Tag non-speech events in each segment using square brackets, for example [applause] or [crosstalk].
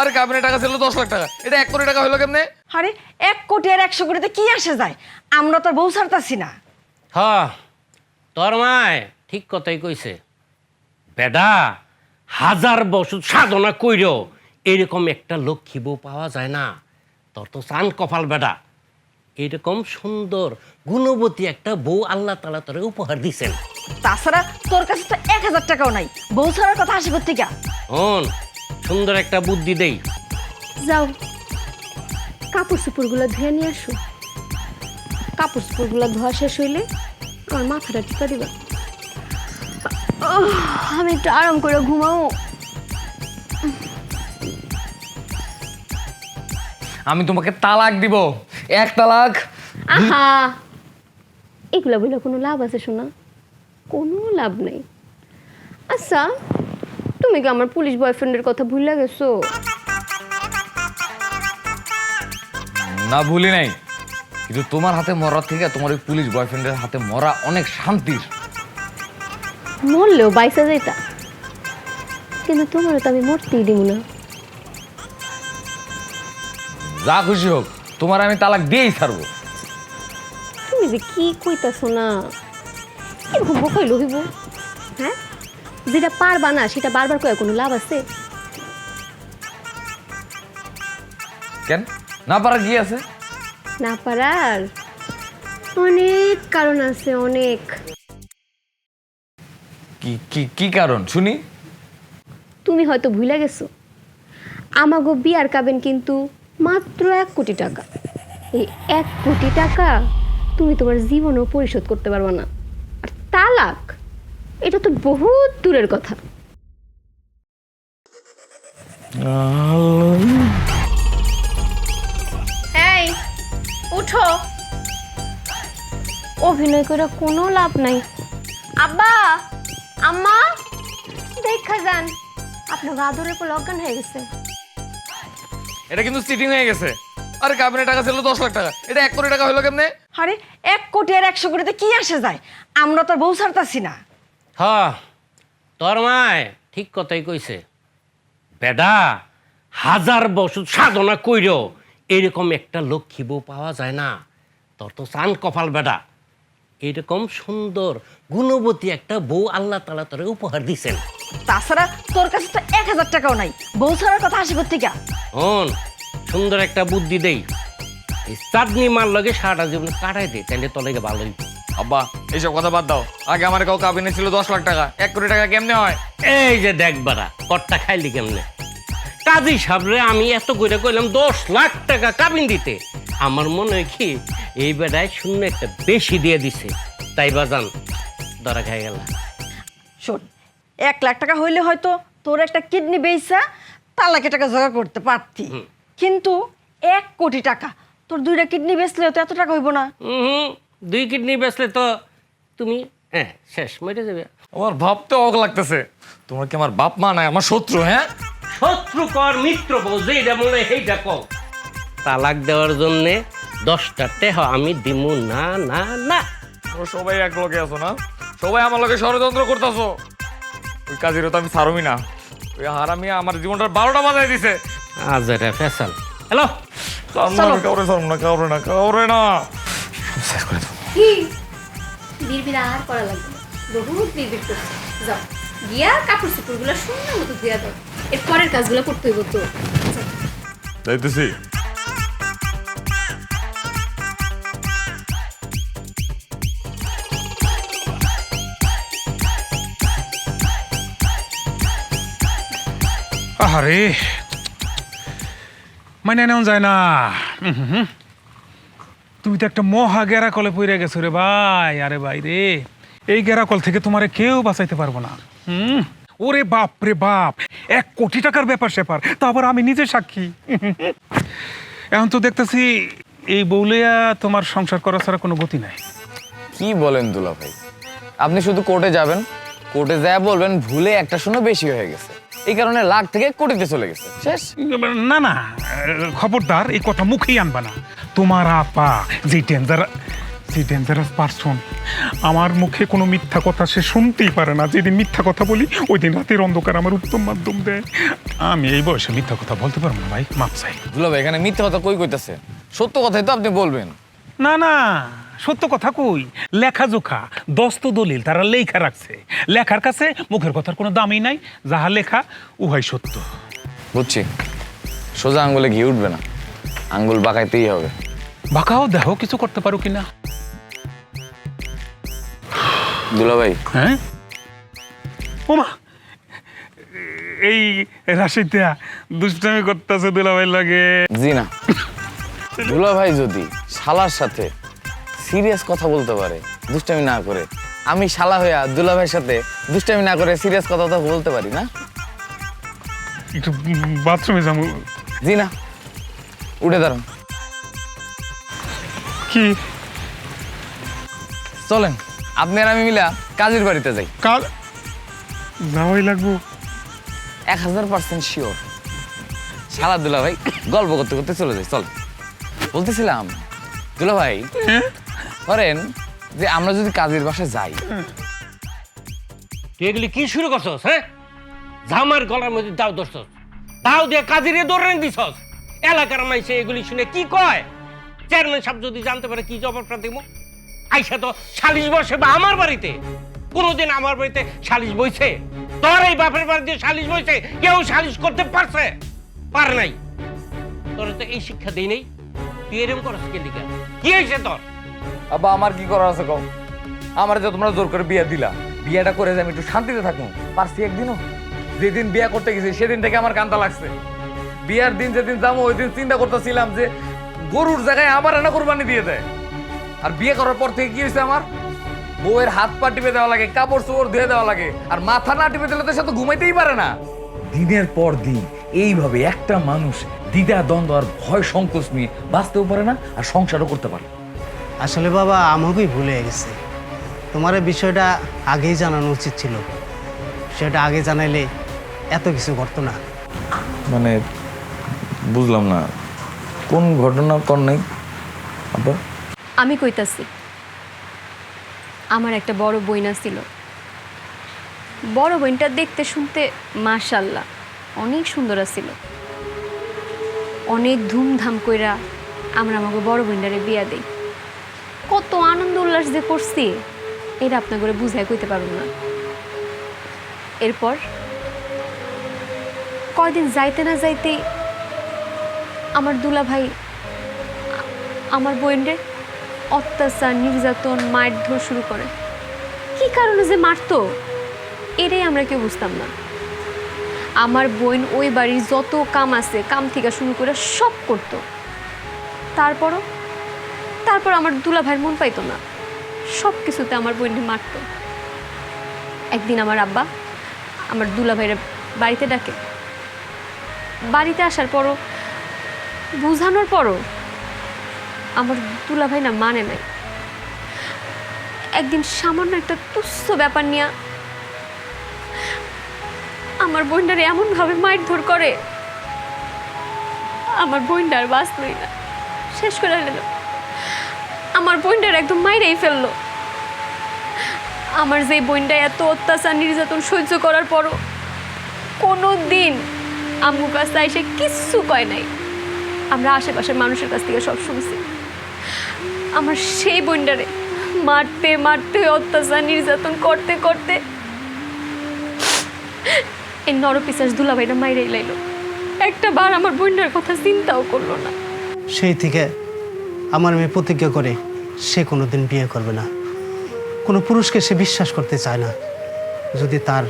আরে কাবিনে টাকা ছিল দশ লাখ টাকা। এটা এক কোটি টাকা হলো কেমনে? আরে এক কোটি আর একশো কোটিতে কি আসে যায়? আমরা তো আর বউ ছাড়তাছি না। হ তোর মায় ঠিক কথাই কইছে। বেডা হাজার বছর সাধনা কইর এরকম একটা লক্ষ্মী বউ পাওয়া যায় না। তোর তো চান কপাল বেডা। এরকম সুন্দর গুণবতী একটা বউ আল্লাহ তালা তোরে উপহার দিছেন। তাছাড়া তোর কাছে তো এক হাজার টাকাও নাই। বউ ছাড়ার কথা আসে থেকে হন সুন্দর একটা বুদ্ধি দেই। যাও। কাপড় চোপড়গুলো ধুয়ে নিয়ে আসো। কাপড় চোপড়গুলো ধোয়া শেষ হইলে আমার মাথাটা টিপা দিবা। আমি একটু আরাম করে ঘুমাও। আমি তোমাকে তালাক দিব। এক তালাক। আহা! এগুলা বলে কোনো লাভ আছে শোনা কোনো লাভ নেই। আচ্ছা তুমি কি আমার পুলিশ বয়ফ্রেন্ডের কথা ভুলে গেছো? না ভুলি নাই। কিন্তু তোমার হাতে মরা থেকে তোমার ওই পুলিশ বয়ফ্রেন্ডের হাতে মরা অনেক শান্তির। মরলেও বাইসা যাইতা। কিন্তু তোমার তো আমি মরতেই দিব না। যা খুশি হোক তোমার আমি তালাক দিয়েই ছাড়বো। তুমি যে কি কইতাছো না? এরকম বকাইলো হইব? হ্যাঁ? যেটা পারবা না সেটা বারবার কয়ে কোনো লাভ আছে? কেন? না পারা কি আছে? না পারার? অনেক কারণ আছে অনেক। কি কি কি কারণ? শুনি। তুমি হয়তো ভুলে গেছো। আমাগো বিয়ার কাবেন কিন্তু মাত্র এক কোটি টাকা। এই এক কোটি টাকা তুমি তোমার জীবনও পরিশোধ করতে পারবে না। আর তালাক? এটা তো বহুত দূরের কথা। এই উঠো। অভিনয় করে কোনো লাভ নাই। আব্বা আম্মা দেখা যান। আপনার আদরের পর অজ্ঞান হয়ে গেছে। এটা কিন্তু চিটিং হয়ে গেছে। আরে কাবিনে টাকা ছিল দশ লাখ টাকা। এটা এক কোটি টাকা হলো কেমনে? আরে এক কোটি আর একশো কোটিতে কি আসে যায়? আমরা তো আর বউ ছাড়তাছি না। হ তোর মায় ঠিক কথাই কইছে। বেডা হাজার বছর সাধনা কইর এরকম একটা লক্ষ্মী বউ পাওয়া যায় না। তোর তো চান কপাল বেডা। এরকম সুন্দর গুণবতী একটা বউ আল্লাহ তালা তোরে উপহার দিছেন। তাছাড়া তোর কাছে তো এক হাজার টাকাও নাই। বউ ছাড়ার কথা আসে থেকে হন সুন্দর একটা বুদ্ধি দেই। এই চাঁদনি মার লগে সারাটা জীবন কাটাই দে তাহলে তোলেকে ভালো হইব। আব্বা এইসব কথা বাদ দাও। আগে আমার কাউ কাবিনে ছিল দশ লাখ টাকা। এক কোটি টাকা কেমনে হয়? এই যে দেখ বাড়া কটটা খাইলি কেমনে? কাজী সাবরে আমি এত করে কইলাম দশ লাখ টাকা কাবিন দিতে। আমার মনে হয় কি এই বেড়ায় শূন্য একটা বেশি দিয়ে দিছে। তাই বাজান ধরা খাই গেল। শোন এক লাখ টাকা হইলে হয়তো তোর একটা কিডনি বেইসা তালাকে টাকা জোগাড় করতে পারতি। কিন্তু এক কোটি টাকা তোর দুইটা কিডনি বেচলে তো এত টাকা হইব না। হুম দুই কিডনি বেচলে তো তুমি হ্যাঁ শেষ মরে যাবে। আমার ভাবতে অবাক লাগতেছে। তোমার কি আমার বাপ মা নাই আমার শত্রু হ্যাঁ? শত্রু কর মিত্র বউ যেইটা মনে হয় সেইটা কও তালাক দেওয়ার জন্যে দশটা টেহ আমি দিমু না না না। তোমরা সবাই এক লগে আছো না? সবাই আমার লগে ষড়যন্ত্র করতেছো। ওই কাজেরও তো আমি ছাড়বই না। ওই হারামি আমার জীবনটা বারোটা বাজায় দিছে। আজরে ফেসাল। হ্যালো? কাউরে না কাউরে না কাউরে না শেষ করে দেবো। বিড়বিড় আর করা লাগবে বহুত বিড়বিড় করছে। যাও গিয়া কাপড় চোপড়গুলো সুন্দর মতো ধুয়া দাও। এর পরের কাজগুলো করতে হইব তো। যাইতেছি। আরে মানে নেওয়া যায় না। হুম হুম। তুমি তো একটা মহা গেরা কলে পড়ে গেছো রে ভাই। আরে ভাই রে এই গেরা কল থেকে তোমারে কেউ বাঁচাইতে পারব না। হুম? ওরে বাপ রে বাপ এক কোটি টাকার ব্যাপার স্যাপার তা আবার আমি নিজে সাক্ষী। এখন তো দেখতেছি এই বউলিয়া তোমার সংসার করা ছাড়া কোনো গতি নাই। কি বলেন দুলা ভাই? আপনি শুধু কোর্টে যাবেন কোর্টে যা বলবেন ভুলে একটা শূন্য বেশি হয়ে গেছে। এই কারণে লাখ থেকে কোটিতে চলে গেছে। শেষ। না না খবরদার এই কথা মুখেই আনবা না। তোমার আপা যে ডেঞ্জার যে ডেঞ্জারাস পারসন আমার মুখে কোনো মিথ্যা কথা সে শুনতেই পারে না। যেদিন মিথ্যা কথা বলি ওই দিন রাতের অন্ধকার আমার উত্তম মাধ্যম দেয়। আমি এই বয়সে মিথ্যা কথা বলতে পারব না ভাই মাপ চাই। দুলা ভাই এখানে মিথ্যা কথা কই কইতাছে? সত্য কথাই তো আপনি বলবেন। না না সত্য কথা কই? লেখা জোখা দস্ত দলিল তারা লেখা রাখছে। লেখার কাছে মুখের কথার কোনো দামই নাই যাহা লেখা উহাই সত্য। বুঝছি। সোজা আঙ্গুলে ঘি উঠবে না। আঙ্গুল বাঁকাইতেই হবে। বাঁকাও দেহ কিছু করতে পারো কিনা। দুলা ভাই হ্যাঁ? ওমা এই রাশিদা দুষ্টামি করতেছে দুলাভাই লাগে। জি না। দুলা ভাই যদি শালার সাথে সিরিয়াস কথা বলতে পারে দুষ্টামি না করে আমি শালা হইয়া দুলা ভাইয়ের সাথে দুষ্টামি না করে সিরিয়াস কথা তো বলতে পারি না? একটু বাথরুমে যাব। জি না। উঠে দাঁড়ান। কি? চলেন আপনি আর আমি মিলা কাজের বাড়িতে যাই। কাল যাওয়াই লাগবো। এক হাজার পার্সেন্ট শিওর শালা দুলা ভাই গল্প করতে করতে চলে যাই চল বলতেছিলাম দুলা ভাই হ্যাঁ? ধরেন যে আমরা যদি কাজের বাসায় যাই। তুই এগুলি কি শুরু করছস হ্যাঁ? জামার গলার মধ্যে দাও ধরছস। দাও দিয়ে কাজিরে দৌড়ান দিছস। এলাকার মাইসে এগুলি শুনে কি কয়? চেয়ারম্যান সাহেব যদি জানতে পারে কি জবাবটা দেব আইসা তো সালিশ বসে বা আমার বাড়িতে। কোনোদিন আমার বাড়িতে সালিশ বইছে? তোর এই বাপের বাড়িতে সালিশ বইছে? কেউ সালিশ করতে পারছে? পারে নাই। তোর তো এই শিক্ষা দেই নেই। তুই এরকম করস কে দিকে কি হয়েছে তোর? আব্বা, আমার কি করার আছে কম আমার যে তোমরা জোর করে বিয়ে দিলা, বিয়েটা করে যে আমি একটু শান্তিতে থাকব। পারছি একদিনও? যেদিন বিয়ে করতে গেছি, সেদিন থেকে আমার কান্তা লাগছে। বিয়ার দিন যেদিন যাব, ওই দিন চিন্তা করতেছিলাম যে গরুর জায়গায় আবার এনে কোরবানি দিয়ে দেয়। আর বিয়ে করার পর থেকে কি হয়েছে আমার? বউয়ের হাত পা টিপে দেওয়া লাগে কাপড় চোপড় ধুয়ে দেওয়া লাগে আর মাথা না টিপে দিলে তো সে তো ঘুমাইতেই পারে না। দিনের পর দিন এইভাবে একটা মানুষ দ্বিধা দ্বন্দ্ব আর ভয় সংকোচ নিয়ে বাঁচতেও পারে না আর সংসারও করতে পারে আসলে বাবা আমাকেই ভুলে গেছে। তোমার এই বিষয়টা আগেই জানানো উচিত ছিল। সেটা আগে জানাইলে এত কিছু করতো না। মানে বুঝলাম না কোন ঘটনা কর নাই? আব্বা। আমি কইতাছি, আমার একটা বড় বইনা ছিল বড় বইনটা দেখতে শুনতে মাশাল্লাহ অনেক সুন্দর ছিল অনেক ধুমধাম কইরা আমরা আমাকে বড় বইনটারে বিয়া দেই। কত আনন্দ উল্লাস যে করছি, এটা আপনার করে বুঝাই কইতে পারুন না। এরপর কয়দিন যাইতে না যাইতে আমার দুলা ভাই আমার বোনের অত্যাচার, নির্যাতন, মারধর শুরু করে। কি কারণে যে মারতো? এটাই আমরা কেউ বুঝতাম না। আমার বোন ওই বাড়ির যত কাম আছে, কাম থেকে শুরু করে সব করতো। তারপরও, তারপর আমার দুলা ভাইয়ের মন পাইতো না। সব কিছুতে আমার বোনকে মারতো। একদিন আমার আব্বা আমার দুলা ভাইয়ের বাড়িতে ডাকে। বাড়িতে আসার পরও বুঝানোর পরও আমার দুলা ভাই না মানে নাই। একদিন সামান্য একটা তুচ্ছ ব্যাপার নিয়ে আমার বোনটারে এমনভাবে মারধর করে, আমার বোনটার বাঁচলই না। শেষ করে নিল আমার বোনটার একদম মাইরেই ফেলল। আমার যে বোনটা এত অত্যাচার, নির্যাতন সহ্য করার পরও কোনো দিন আম্মু কাছে এসে কিচ্ছু কয় নাই। আমরা আশেপাশের মানুষের কাছ থেকে সব শুনছি। আমার সেই বোনটারে মারতে মারতে, অত্যাচার, নির্যাতন করতে করতে এই নরপিসাস দুলাভাইটা মাইরেই লাইলো। একটা বার আমার বোনটার কথা চিন্তাও করল না। সেই থেকে আমার মেয়ে প্রতিজ্ঞা করে সে কোনো দিন বিয়ে করবে না। কোনো পুরুষকে সে বিশ্বাস করতে চায় না। যদি তার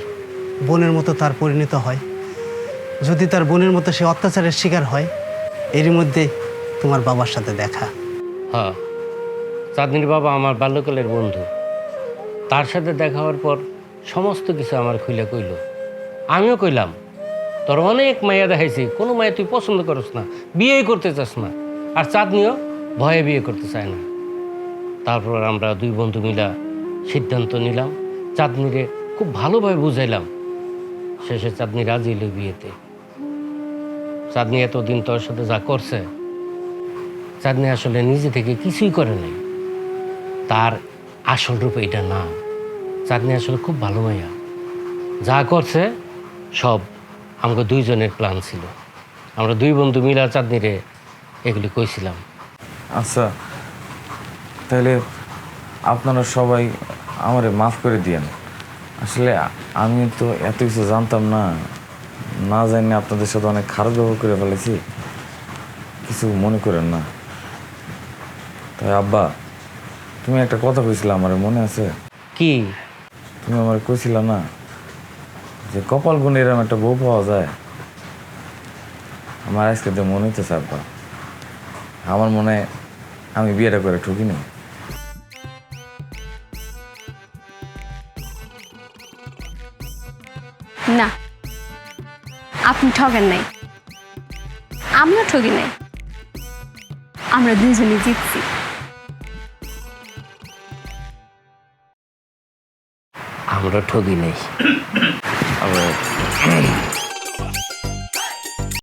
বোনের মতো তার পরিণত হয়, যদি তার বোনের মতো সে অত্যাচারের শিকার হয় এরই মধ্যে তোমার বাবার সাথে দেখা। হ্যাঁ চাঁদনির বাবা আমার বাল্যকালের বন্ধু। তার সাথে দেখা হওয়ার পর সমস্ত কিছু আমার খুলে কইল। আমিও কইলাম, তোর অনেক মায়া দেখাইছি, কোনো মায়া তুই পছন্দ করস না, বিয়েই করতে চাস না। আর চাঁদনিও ভয়ে বিয়ে করতে চায় না। তারপর আমরা দুই বন্ধু মিলা সিদ্ধান্ত নিলাম চাঁদনিরে খুব ভালোভাবে বুঝাইলাম। শেষে চাঁদনি রাজি হইল বিয়েতে। চাঁদনি এতদিন তোর সাথে যা করছে, চাঁদনি আসলে নিজে থেকে কিছুই করে নাই। তার আসল রূপ এটা না। চাঁদনি আসলে খুব ভালো মাইয়া। যা করছে, সব আমাকে দুইজনের প্ল্যান ছিল। আমরা দুই বন্ধু মিলা চাঁদনিরে এগুলি কইছিলাম। আচ্ছা তাহলে আপনারা সবাই আমারে মাফ করে দিয়েন। আসলে আমি তো এত কিছু জানতাম না। না জানি আপনাদের সাথে অনেক খারাপ ব্যবহার করে ফেলেছি। কিছু মনে করেন না। তাই আব্বা তুমি একটা কথা কইছিলে আমার মনে আছে? কি? তুমি আমার কইছিল না যে কপাল গুণ এরম একটা বউ পাওয়া যায়। আমার আজকে তো মনে হইতেছে আব্বা আমার মনে আমি বিয়েটা করে ঠকি নেই না আপনি ঠগেন নাই। আমরা ঠগি নাই। [coughs] আমরা দুজনে জিতছি। আমরা ঠগি নেই। আবার